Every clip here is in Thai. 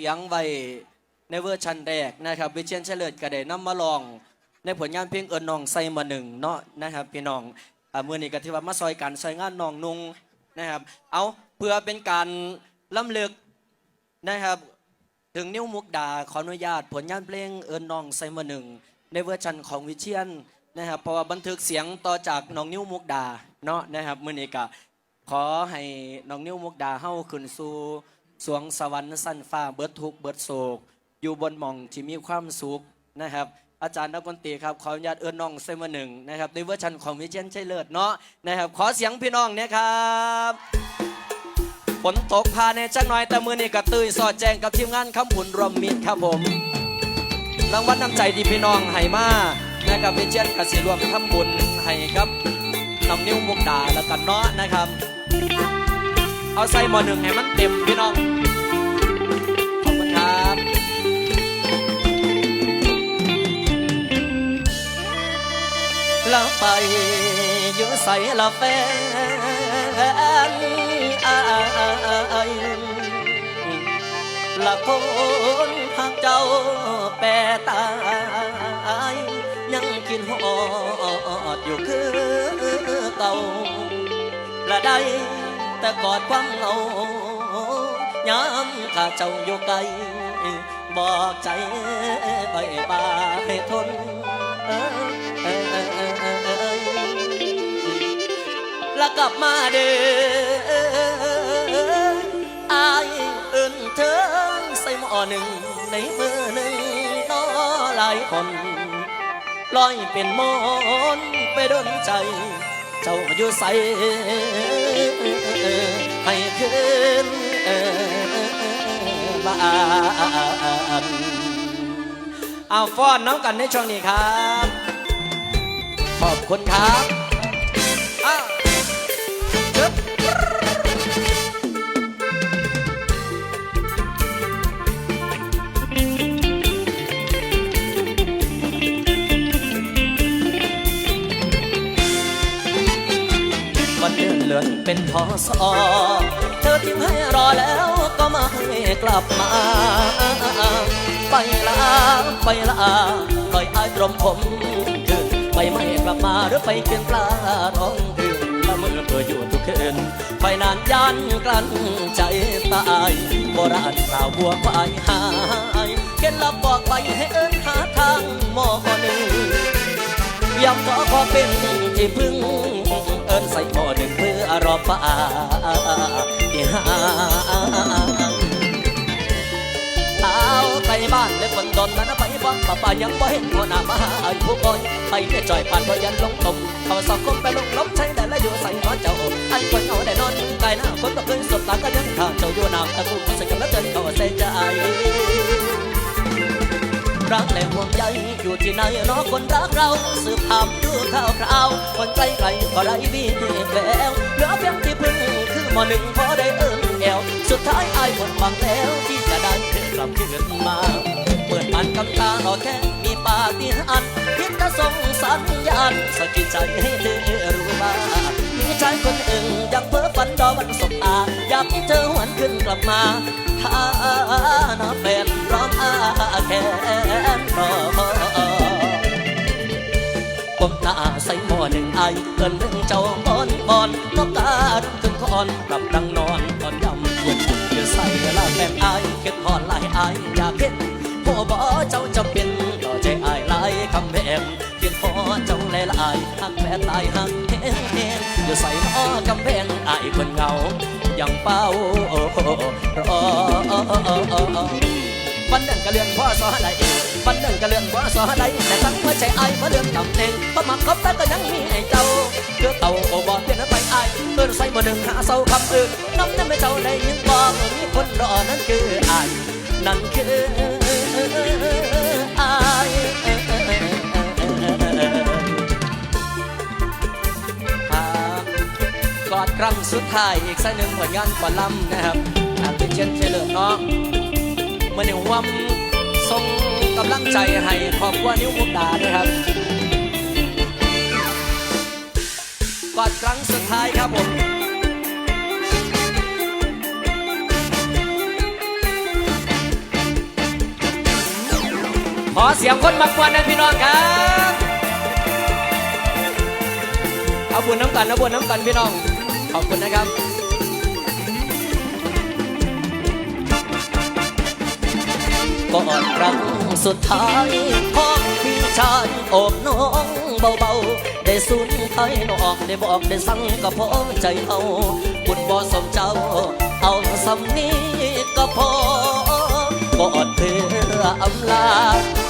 เสียงไว้ในเวอร์ชันแรกนะครับวิเชียนเฉลิดกระเดนำมาลอง ในผลงานเพลงเอิญน้องใส่มาหนึ่งเนาะนะครับพี่น้องอ่ามือนี้ก็ที่ว่ามาซอยกันซอยงานน้องนุงนะครับเอาเพื่อเป็นการล้ำลึกนะครับถึงนิ้วมุกดาขออนุญาตผลงานเพลงเอิญน้องใส่มาหนึ่งในเวอร์ชันของวิเชียนนะครับเพราะว่าบันทึกเสียงต่อจากน้องนิ้วมุกดาเนาะนะครับมื่อนี้ก็ขอให้น้องนิ้วมุกดาเฮ้าขึ้นสู่ สวงสวรรค์สั้นฟ้าเบิดทุกเบิดโศก อยู่บนหม่องที่มีความสุขนะครับ อาจารย์นักดนตรีครับขออนุญาตเอิญน้องเซมาหนึ่งนะครับในเวอร์ชันของวิเชียนชัยเลิศเนาะนะครับขอเสียงพี่น้องเนี่ยครับฝนตกพาในจักหน่อยแต่มือนี่กระตือสอดแจงกับทีมงานคำผุนรวมมิตรครับผมรางวัลน้ำใจดีพี่น้องให้มานะครับวิเชียนกสิรวมทำบุญให้ครับน้องนิ้วมุกดาแล้วกันเนาะนะครับ เอาใส่หมอหนึ่งให้มันเต็มพี่น้อง ขอบคุณครับละไปอยู่ใส่ละแฟนละคนหากเจ้าแปรตายยังกินหอดอยู่คือเก่าละได้ แต่กอดความเหงาย้ำข้าเจ้าอยู่ไกล บอกใจไปบาให้ทนเอ้ยเอ้ยเอ้ยเอ้ยเอ้ยเอ้ยแล้วกลับมาเด้ออายเอื่นเธอใส่หม้อหนึ่งในมือหนึ่งน้อหลายคนลอยเป็นมอนไปดนใจ เจ้าอยู่ใส ให้คืนบ้านเอาฟ้อนน้องกันในช่วงนี้ครับ ขอบคุณครับ อสอเธอทิ้งให้รอแล้วก็ไม่กลับมา ไปลาไปลาปล่อยอายตรมผมคืนไปไม่กลับมาหรือไปเกินปลาท้องคืนละเมื่อเพื่ออยู่ทุกคืนไปนานยันกลั้นใจตายโบราณกล่าวบัวควายหายเห็นลับบอกไปให้เอินหาทางมอหนึ่งยำขอขอเป็นที่พึ่งเอินใส่หม้อ รอฟ้าที่หาเอาไปบ้านและคนดนนั้นไปบ้างป้าป้ายังบ่เห็นหัวหน้ามาไอ้ผู้บอยไปเนี่จ่อยปานบ่ยันลงตมเขาสอบคมไปลงล้มใช้แต่ละอยู่ใส่หัวเจ้าไอ้คนเอาได้นอนกายหน้าคนก็เคยสบตาก็ยังข้าเจ้าอยู่น้ำตะกุ่มใส่กันแล้วเจนเขาใส่ใจรักและห่ว อยู่ที่ไหนรอคนรักเรา สืบถามดูข่าวคราวคนใกล้ไกลก็ได้วีแววเหลือเพียงที่พึ่งคือมอหนึ่งพอได้เอิ้นแอวสุดท้ายอายหมดหวังแล้วที่จะได้คืนกลับคืนมา เปิดมันกำตาหอแค่มีปาฏิหาริย์พิจจะส่งสัญญาณสะกิดใจให้เธอรู้ว่ามีชายคนอื่นยังเพ้อฝันรอวันสบตาอยากให้เธอหวนขึ้นกลับมาถ้าน้าแฟนพร้อมอาแขนรอ หนึ่งไอเกินหนึ่งเจ้าบอนบอนนกกาดขึ้นคอนกลับดังนอนตอนยำเย็นเดือใส่เวลาแฟนไอเก็บพอนลายไออยากเห็นพ่อบอเจ้าจะเป็นต่อใจไอลายคำแหมเขียนพอเจ้าแลลายหักแฟนตายหักแห้งแห้งอยู่ใส่นอกำแพงไอคนเงายังเป้ารอ วันหนึ่งก็เลื่อนพ่อสอใดวันหนึ่งก็เลื่อนพ่อสอใดแต่ตั้งหัวใจไอ้เพราะเลื่อนตำแหน่งเพราะมักคบแต่ก็ยังมีให้เจ้าเพื่อเต่าโอบอเปลี่ยนไปไอ้เตือนใส่มาหนึ่งหาเศร้าคำอื่นน้ำนั้นไม่เจ้าได้ยินบอกมีคนรอนั่นคือไอ้นั่นคือไอ้กอดครั้งสุดท้ายอีกสักหนึ่งผลงานก่อนลำนะครับอาเป็นเช่นเฉลิมเนาะ มื่อนี้ผมส่งกำลังใจให้ครอบครัวนิ้วมุกดาด้วยครับกอดครั้งสุดท้ายครับผมขอเสียงคนมากวนนะพี่น้องครับเอาบุญน้ำกันเอาบุญน้ำกันพี่น้อง ขอบคุณนะครับ กอนครั้งสุดท้ายพ่อพี่ชายโอบน้องเบาๆ ได้สูญไทยน้องได้บอกได้สั่งก็พอใจเอาบุญบ่สมเจ้า เอาสำนี้ก็พอกอดเพื่ออำลา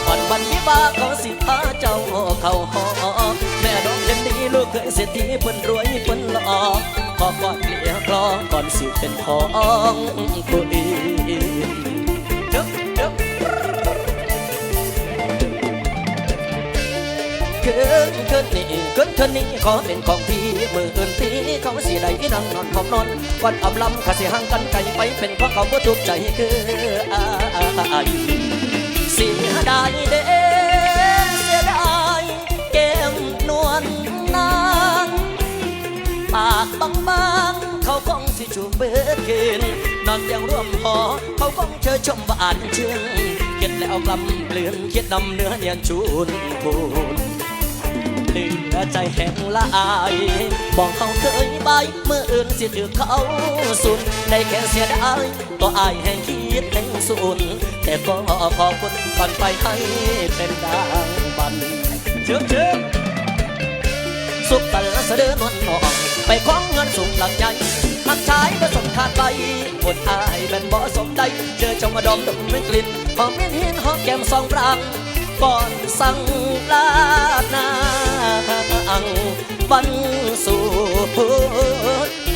ก่อนวันวิวาเขาสิพาเจ้าเข้าหอแม่น้องเห็นดีลูกเคยเสียทีเพิ่นรวยเพิ่นหล่อขอกอดเกลียกลอก่อนสิเป็นของผู้อื่น เกินนี่เกินเกินนี่ขอเป็นของพี่มืออื่นพี่เขาสิได้นั่งนอนหอมนอนวันอำลำข้าสิห่างกันไกลไปเป็นเพราะเขาบ่ถูกใจคืออายเสียดายเด้เสียดายแก้มนวลนางปากบางๆเขาคงสิจูบเบิดคืนนอนเตียงร่วมหอเขาคงเชยชมหวานเชื่องเก็ดแล้วกลำเปลือนคิดนำเนื้อเนียนชูนพูน เหลือใจแห้งละอายบอกเขาเคยไปเมื่ออื่นสิถือเขาสุนได้แค่เสียดายตัวอายแห้งคิดแห้งสุนแต่ก็ขอบคุณก่อนไปให้เป็นดังบันเชื่อเชื่อสุขตันเสด็จนวลนองไปควงเงินสูงหลังใหญ่หักชายผสมขาดไปหมดอายเป็นบ่สมใจเจอจ้ามาดอมดมไม่กลิ่นหอมเม็นหินหอมแก้มสองปรางก่อนสั่งลา วันสู่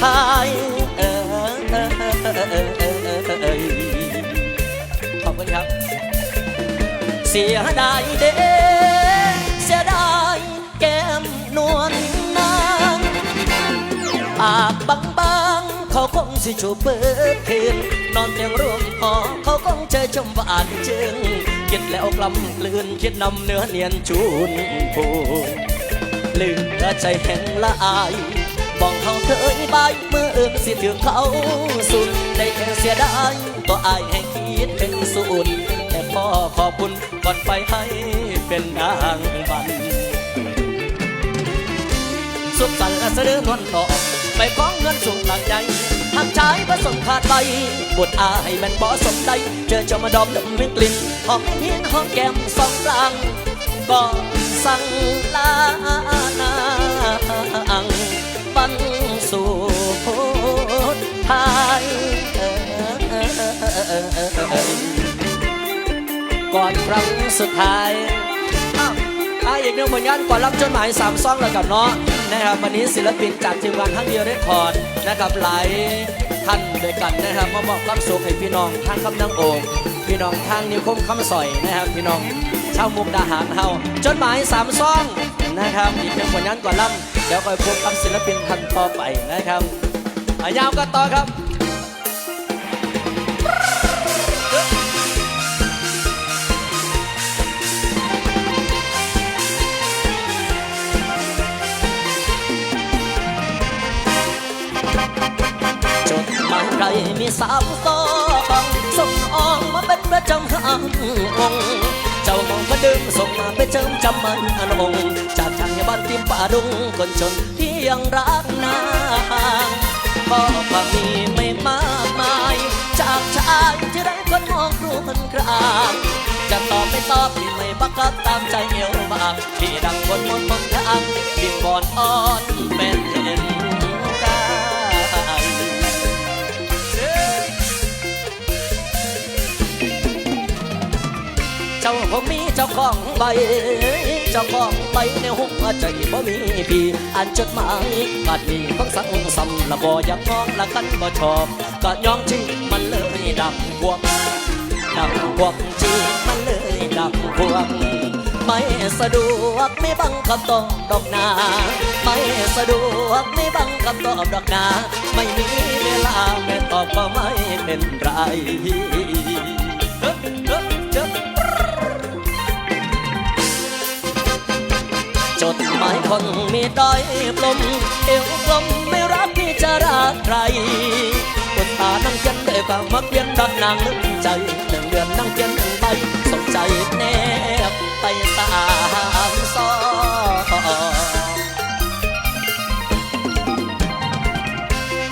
ทายเออขอบคุณครับ เสียดายเด้เสียดายแก้มนวลนางปากบางๆเขาคงสิจูบเปิดคืนนอนเตียงร่วมหอเขาคงเจอชมหวานเชิงคิดแล้วกลำกลืนคิดนำเนื้อเนียนจูนพูน ลืมใจแห้งละอายบอกเขาเคยบายเมื่อเอื่นสิถือเขาสุดได้แค่เสียดายตัวอายแห่งคิดเป็นศูนย์แต่พ่อขอบคุณก่อนไปให้เป็นนางบันสุขสันต์และเสด็จนวลนองไปฟ้องเงินสูงหลังใหญ่หักชายผสมขาดไปบทอายแมันบ่สมใดเจอเจ้ามาดอมดมมิกลิ่นหอมเห็นหอมแก้มสองกลางก็ สั่งลานางปันสู่ทายก่อนครั้งสุดท้ายอ้าวอีกหนึ่งผลงานก่อนรับจดหมายสามซองแล้วกับเนาะนะครับวันนี้ศิลปินจากทีมงานทั้งเดียวเรคคอร์ดนะครับหลายท่านด้วยกันนะครับมาบอกความสุขให้พี่น้องทางคำนังโองพี่น้องทางนิวคมคำสอยนะครับพี่น้อง ชาวมุกดาหารเฮาจดหมายสามซองนะครับอีกหนึ่งผลงานก่อนรับเดี๋ยวคอยพบกับศิลปินท่านต่อไปนะครับอะยาวกันต่อครับจดหมายใครมีสามซองส่งออกมาเป็นประจำห้างองค์ เจ้ามองมาดื่มส่งมาไปเจิมจำมันอนงจากทางบ้านทิมป่าดุงคนจนที่ยังรักนางก็ความมีไม่มากมาย จากชายที่ได้คนมองครวนครางจะตอบไม่ตอบที่ไม่บังคับตามใจเอวบางที่ดังบนมนต์มนทางที่ก่อนอ่อนเป็น ผมมีเจ้าของใบ เจ้าของใบในหัวใจบ่มีพี่อ่านจดหมายกัดมีของสังสำละบ่อยากมองละกันบ่ชอบ ก็ยอมจริงมันเลยดับพวกดับพวกจริงมันเลยดับพวกไม่สะดวกไม่บังคับต้อบดอกนาไม่สะดวกไม่บังคับตอบดอกนา ไม่มีเวลาแม่ตอบก็ไม่เป็นไร คนมีด้อยปลมเอวกลมไม่รักพี่จะรักใครกดตานั่งเขียนด้ความมักเวียนดังนางนึกใจหนึ่งเดือนนั่งเขียนหนึ่งใบสนใจแนบไปตามซอ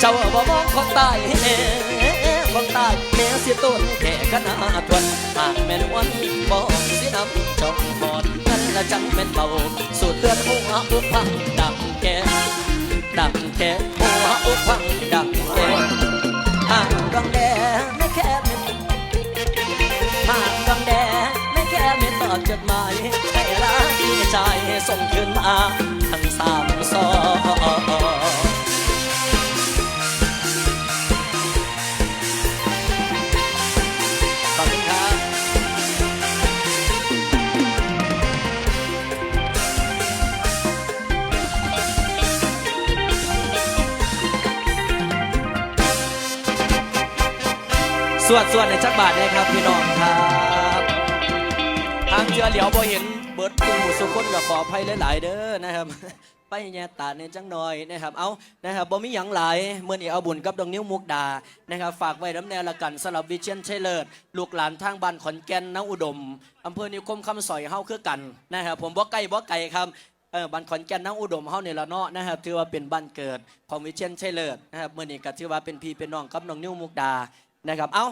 เจ้าบ่มองของตายของตายแม่สิต้นแค่ขนาดทวนหากแม่นวันบอกสินำจองหอด แล้วจังแม่นเบาสูดเตือดหัวอุพังดังแก่ดังแก่หัวอุพังดังแก่ห่างดวงแดงไม่แค่ไม่ห่างดวงแดงไม่แค่ไม่ตอบจดหมายให้รักที่ใจส่งคืนมาทั้งสาม วดสวดในจักบาทนะครับพี่น้องครับทางเจือเหลียวบ่เห็นเบิร์ดตูสุคนกับขออภัยหลาย ๆ เด้อนะครับ ไปแย่ตาในจังหน่อยนะครับ เอานะครับบ่มีหยังหลายเมื่อนี้เอาบุญกับดองนิ้วมุกดานะครับฝากไว้น้ำแนวละกันสำหรับวิเชียนชัยเลิศลูกหลานทางบ้านขอนแก่นน้อุดมอำเภอนิคมคำสอยเฮาคือกันนะครับผมบ่ไกลบ่ไกลครับเออบ้านขอนแก่นน้อุดมเฮานี่ละเนาะนะครับถือว่าเป็นบ้านเกิดของวิเชียนชัยเลิศนะครับเมื่อนี้ก็ถือว่าเป็นพี่เป็นน้องกับน้องนิ้วมุกดา นะครับ เอา